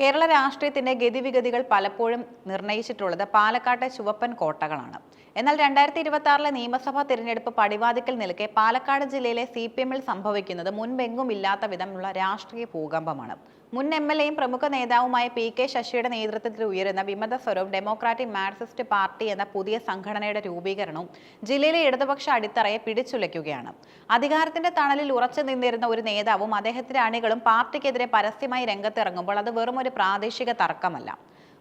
കേരള രാഷ്ട്രീയത്തിന്റെ ഗതിവിഗതികൾ പലപ്പോഴും നിർണയിച്ചിട്ടുള്ളത് പാലക്കാട്ടെ ചുവപ്പൻ കോട്ടകളാണ്. എന്നാൽ രണ്ടായിരത്തി ഇരുപത്തി ആറിലെ നിയമസഭാ തിരഞ്ഞെടുപ്പ് പടിവാതിക്കൽ നിൽക്കെ പാലക്കാട് ജില്ലയിലെ സി പി എമ്മിൽ സംഭവിക്കുന്നത് മുൻപെങ്ങും ഇല്ലാത്ത വിധമുള്ള രാഷ്ട്രീയ ഭൂകമ്പമാണ്. മുൻ എം എൽ എയും പ്രമുഖ നേതാവുമായ പി കെ ശശിയുടെ നേതൃത്വത്തിൽ ഉയരുന്ന വിമത സ്വരവും ഡെമോക്രാറ്റിക് മാർക്സിസ്റ്റ് പാർട്ടി എന്ന പുതിയ സംഘടനയുടെ രൂപീകരണവും ജില്ലയിലെ ഇടതുപക്ഷ അടിത്തറയെ പിടിച്ചുലയ്ക്കുകയാണ്. അധികാരത്തിന്റെ തണലിൽ ഉറച്ചു നിന്നിരുന്ന ഒരു നേതാവും അദ്ദേഹത്തിന്റെ അണികളും പാർട്ടിക്കെതിരെ പരസ്യമായി രംഗത്തിറങ്ങുമ്പോൾ അത് വെറും ഒരു പ്രാദേശിക തർക്കമല്ല.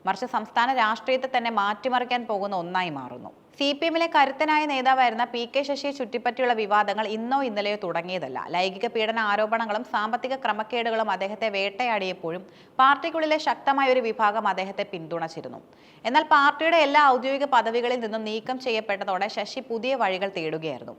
മറിച്ച് സംസ്ഥാന രാഷ്ട്രീയത്തെ തന്നെ മാറ്റിമറിക്കാൻ പോകുന്ന ഒന്നായി മാറുന്നു. സി പി എമ്മിലെ കരുത്തനായ നേതാവായിരുന്ന പി കെ ശശിയെ ചുറ്റിപ്പറ്റിയുള്ള വിവാദങ്ങൾ ഇന്നോ ഇന്നലെയോ തുടങ്ങിയതല്ല. ലൈംഗിക പീഡന ആരോപണങ്ങളും സാമ്പത്തിക ക്രമക്കേടുകളും അദ്ദേഹത്തെ വേട്ടയാടിയപ്പോഴും പാർട്ടിക്കുള്ളിലെ ശക്തമായ ഒരു വിഭാഗം അദ്ദേഹത്തെ പിന്തുണച്ചിരുന്നു. എന്നാൽ പാർട്ടിയുടെ എല്ലാ ഔദ്യോഗിക പദവികളിൽ നിന്നും നീക്കം ചെയ്യപ്പെട്ടതോടെ ശശി പുതിയ വഴികൾ തേടുകയായിരുന്നു.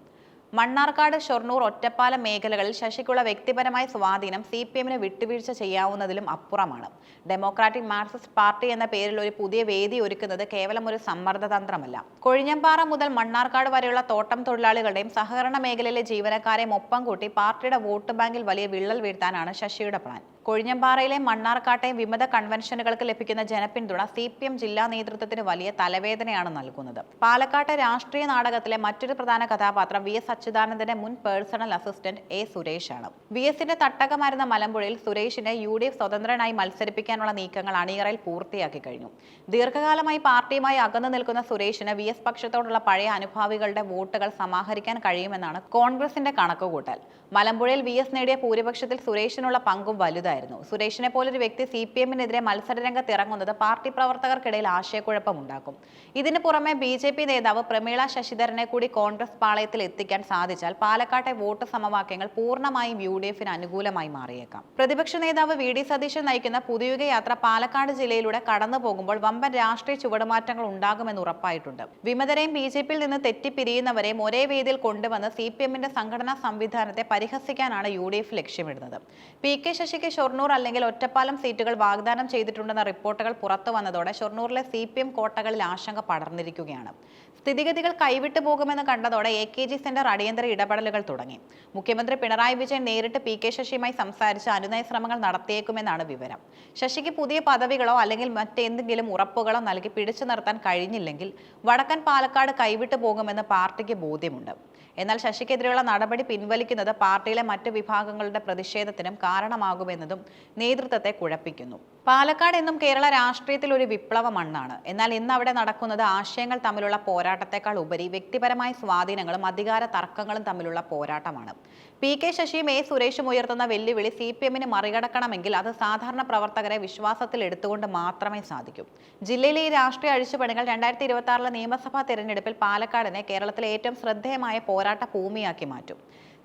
മണ്ണാർക്കാട് ഷൊർണൂർ ഒറ്റപ്പാലം മേഖലകളിൽ ശശിക്കുള്ള വ്യക്തിപരമായ സ്വാധീനം സി പി എമ്മിന് വിട്ടുവീഴ്ച ചെയ്യാവുന്നതിലും അപ്പുറമാണ്. ഡെമോക്രാറ്റിക് മാർക്സിസ്റ്റ് പാർട്ടി എന്ന പേരിൽ ഒരു പുതിയ വേദി ഒരുക്കുന്നത് കേവലം ഒരു സമ്മർദ്ദതന്ത്രമല്ല കൊഴിഞ്ഞമ്പാറ മുതൽ മണ്ണാർക്കാട് വരെയുള്ള തോട്ടം തൊഴിലാളികളുടെയും സഹകരണ മേഖലയിലെ ജീവനക്കാരെയും ഒപ്പം കൂട്ടി പാർട്ടിയുടെ വോട്ട് ബാങ്കിൽ വലിയ വിള്ളൽ വീഴ്ത്താനാണ് ശശിയുടെ പ്ലാൻ. കൊഴിഞ്ഞമ്പാറയിലെ മണ്ണാർക്കാട്ടെ വിമത കൺവെൻഷനുകൾക്ക് ലഭിക്കുന്ന ജനപിന്തുണ സി പി എം ജില്ലാ നേതൃത്വത്തിന് വലിയ തലവേദനയാണ് നൽകുന്നത്. പാലക്കാട്ടെ രാഷ്ട്രീയ നാടകത്തിലെ മറ്റൊരു പ്രധാന കഥാപാത്രം വി എസ് അച്യുതാനന്ദന്റെ മുൻ പേഴ്സണൽ അസിസ്റ്റന്റ് എ സുരേഷാണ്. വി എസിന്റെ തട്ടകമായിരുന്ന മലമ്പുഴയിൽ സുരേഷിനെ യു ഡി എഫ് സ്വതന്ത്രനായി മത്സരിപ്പിക്കാനുള്ള നീക്കങ്ങൾ അണിയറയിൽ പൂർത്തിയാക്കി കഴിഞ്ഞു. ദീർഘകാലമായി പാർട്ടിയുമായി അകന്നു നിൽക്കുന്ന സുരേഷിന് വി എസ് പക്ഷത്തോടുള്ള പഴയ അനുഭാവികളുടെ വോട്ടുകൾ സമാഹരിക്കാൻ കഴിയുമെന്നാണ് കോൺഗ്രസിന്റെ കണക്കുകൂട്ടൽ. മലമ്പുഴയിൽ വി എസ് നേടിയ ഭൂരിപക്ഷത്തിൽ സുരേഷിനുള്ള പങ്കും വലുതായിരുന്നു. സുരേഷിനെ പോലൊരു വ്യക്തി സി പി എമ്മിനെതിരെ മത്സരരംഗത്ത് ഇറങ്ങുന്നത് പാർട്ടി പ്രവർത്തകർക്കിടയിൽ ആശയക്കുഴപ്പമുണ്ടാക്കും. ഇതിന് പുറമെ ബി ജെ പി നേതാവ് പ്രമീള ശശിധരനെ കൂടി കോൺഗ്രസ് പാളയത്തിൽ എത്തിക്കാൻ സാധിച്ചാൽ പാലക്കാട്ടെ വോട്ട് സമവാക്യങ്ങൾ പൂർണമായും യു ഡി എഫിന് അനുകൂലമായി മാറിയേക്കാം. പ്രതിപക്ഷ നേതാവ് വി ഡി സതീശൻ നയിക്കുന്ന പുതിയുഗ യാത്ര പാലക്കാട് ജില്ലയിലൂടെ കടന്നു പോകുമ്പോൾ വമ്പൻ രാഷ്ട്രീയ ചുവടുമാറ്റങ്ങൾ ഉണ്ടാകുമെന്ന് ഉറപ്പായിട്ടുണ്ട്. വിമതരെയും ബി ജെ പിയിൽ നിന്ന് തെറ്റിപ്പിരിയുന്നവരെയും ഒരേ വേദിയിൽ കൊണ്ടുവന്ന് സി പി എമ്മിന്റെ സംഘടനാ സംവിധാനത്തെ പരിഹസിക്കാനാണ് യു ഡി എഫ് ലക്ഷ്യമിടുന്നത്. പി കെ ശശിക്ക് ഷൊർണൂർ അല്ലെങ്കിൽ ഒറ്റപ്പാലം സീറ്റുകൾ വാഗ്ദാനം ചെയ്തിട്ടുണ്ടെന്ന റിപ്പോർട്ടുകൾ പുറത്തു വന്നതോടെ ഷൊർണൂറിലെ സി പി എം കോട്ടകളിൽ ആശങ്ക പടർന്നിരിക്കുകയാണ്. സ്ഥിതിഗതികൾ കൈവിട്ടു പോകുമെന്ന് കണ്ടതോടെ എ കെ ജി സെന്റർ അടിയന്തര ഇടപെടലുകൾ തുടങ്ങി. മുഖ്യമന്ത്രി പിണറായി വിജയൻ നേരിട്ട് പി കെ ശശിയുമായി സംസാരിച്ച് അനുനയ ശ്രമങ്ങൾ നടത്തിയേക്കുമെന്നാണ് വിവരം. ശശിക്ക് പുതിയ പദവികളോ അല്ലെങ്കിൽ മറ്റെന്തെങ്കിലും ഉറപ്പുകളോ നൽകി പിടിച്ചു നിർത്താൻ കഴിഞ്ഞില്ലെങ്കിൽ വടക്കൻ പാലക്കാട് കൈവിട്ടു പോകുമെന്ന് പാർട്ടിക്ക് ബോധ്യമുണ്ട്. എന്നാൽ ശശിക്കെതിരെയുള്ള നടപടി പിൻവലിക്കുന്നത് പാർട്ടിയിലെ മറ്റ് വിഭാഗങ്ങളുടെ പ്രതിഷേധത്തിനും കാരണമാകുമെന്നതും നേതൃത്വത്തെ കുഴപ്പിക്കുന്നു പാലക്കാട് എന്നും കേരള രാഷ്ട്രീയത്തിൽ ഒരു വിപ്ലവ മണ്ണാണ് എന്നാൽ ഇന്ന് അവിടെ നടക്കുന്നത് ആശയങ്ങൾ തമ്മിലുള്ള പോരാട്ടത്തെക്കാൾ ഉപരി വ്യക്തിപരമായ സ്വാധീനങ്ങളും അധികാര തർക്കങ്ങളും തമ്മിലുള്ള പോരാട്ടമാണ്. പി കെ ശശിയും എ സുരേഷും ഉയർത്തുന്ന വെല്ലുവിളി സി പി എമ്മിന് മറികടക്കണമെങ്കിൽ അത് സാധാരണ പ്രവർത്തകരെ വിശ്വാസത്തിൽ എടുത്തുകൊണ്ട് മാത്രമേ സാധിക്കൂ. ജില്ലയിലെ ഈ രാഷ്ട്രീയ അഴിച്ചുപണികൾ രണ്ടായിരത്തി ഇരുപത്തി ആറിലെ നിയമസഭാ തെരഞ്ഞെടുപ്പിൽ പാലക്കാടിനെ കേരളത്തിലെ ഏറ്റവും ശ്രദ്ധേയമായ പോരാട്ട ഭൂമിയാക്കി മാറ്റും.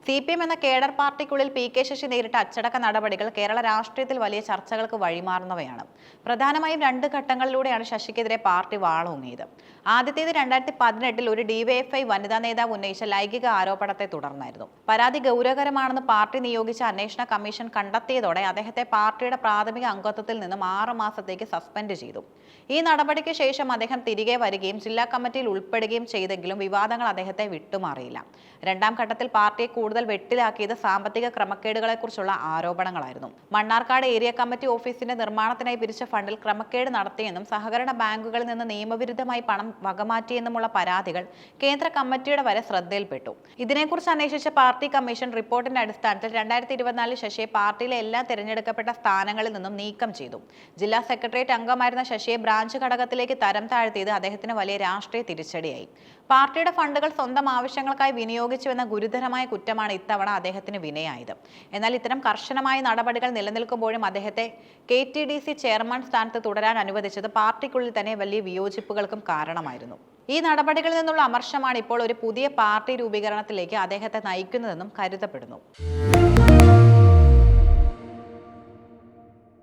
സി പി എം എന്ന കേഡർ പാർട്ടിക്കുള്ളിൽ പി കെ ശശി നേരിട്ട അച്ചടക്ക നടപടികൾ കേരള രാഷ്ട്രീയത്തിൽ വലിയ ചർച്ചകൾക്ക് വഴിമാറുന്നവയാണ്. പ്രധാനമായും രണ്ട് ഘട്ടങ്ങളിലൂടെയാണ് ശശിക്കെതിരെ പാർട്ടി വാളൂങ്ങിയത് ആദ്യത്തേത് രണ്ടായിരത്തി പതിനെട്ടിൽ ഒരു ഡിവൈഎഫ്ഐ വനിതാ നേതാവ് ഉന്നയിച്ച ലൈംഗിക ആരോപണത്തെ തുടർന്നായിരുന്നു. പരാതി ഗൗരവകരമാണെന്ന് പാർട്ടി നിയോഗിച്ച അന്വേഷണ കമ്മീഷൻ കണ്ടെത്തിയതോടെ അദ്ദേഹത്തെ പാർട്ടിയുടെ പ്രാഥമിക അംഗത്വത്തിൽ നിന്നും ആറ് മാസത്തേക്ക് സസ്പെൻഡ് ചെയ്തു. ഈ നടപടിക്ക് ശേഷം അദ്ദേഹം തിരികെ വരികയും ജില്ലാ കമ്മിറ്റിയിൽ ഉൾപ്പെടുകയും ചെയ്തെങ്കിലും വിവാദങ്ങൾ അദ്ദേഹത്തെ വിട്ടുമാറിയില്ല. രണ്ടാം ഘട്ടത്തിൽ പാർട്ടിയെ കൂടുതൽ വെട്ടിലാക്കിയത് സാമ്പത്തിക ക്രമക്കേടുകളെക്കുറിച്ചുള്ള ആരോപണങ്ങളായിരുന്നു. മണ്ണാർക്കാട് ഏരിയ കമ്മിറ്റി ഓഫീസിന്റെ നിർമ്മാണത്തിനായി പിരിച്ച ഫണ്ടിൽ ക്രമക്കേട് നടത്തിയെന്നും സഹകരണ ബാങ്കുകളിൽ നിന്ന് നിയമവിരുദ്ധമായി പണം വകമാറ്റിയെന്നുമുള്ള പരാതികൾ കേന്ദ്ര കമ്മിറ്റിയുടെ വരെ ശ്രദ്ധയിൽപ്പെട്ടു. ഇതിനെക്കുറിച്ച് അന്വേഷിച്ച പാർട്ടി കമ്മീഷൻ റിപ്പോർട്ടിന്റെ അടിസ്ഥാനത്തിൽ രണ്ടായിരത്തി ഇരുപത്തിനാലിൽ ശശിയെ പാർട്ടിയിലെ എല്ലാ തിരഞ്ഞെടുക്കപ്പെട്ട സ്ഥാനങ്ങളിൽ നിന്നും നീക്കം ചെയ്തു. ജില്ലാ സെക്രട്ടേറിയറ്റ് അംഗമായിരുന്ന ശശിയെ ബ്രാഞ്ച് ഘടകത്തിലേക്ക് തരം താഴ്ത്തിയത് അദ്ദേഹത്തിന് വലിയ രാഷ്ട്രീയ തിരിച്ചടിയായി. പാർട്ടിയുടെ ഫണ്ടുകൾ സ്വന്തം ആവശ്യങ്ങൾക്കായി വിനിയോഗിച്ചുവെന്ന ഗുരുതരമായ കുറ്റമാണ് ഇത്തവണ അദ്ദേഹത്തിന് വിനയായത്. എന്നാൽ ഇത്തരം കർശനമായ നടപടികൾ നിലനിൽക്കുമ്പോഴും അദ്ദേഹത്തെ K T D C chairman സ്ഥാനത്ത് തുടരാൻ അനുവദിച്ചത് പാർട്ടിക്കുള്ളിൽ തന്നെ വലിയ വിയോജിപ്പുകൾക്കും കാരണമായിരുന്നു. ഈ നടപടികളിൽ നിന്നുള്ള അമർഷമാണ് ഇപ്പോൾ ഒരു പുതിയ പാർട്ടി രൂപീകരണത്തിലേക്ക് അദ്ദേഹത്തെ നയിക്കുന്നതെന്നും കരുതപ്പെടുന്നു.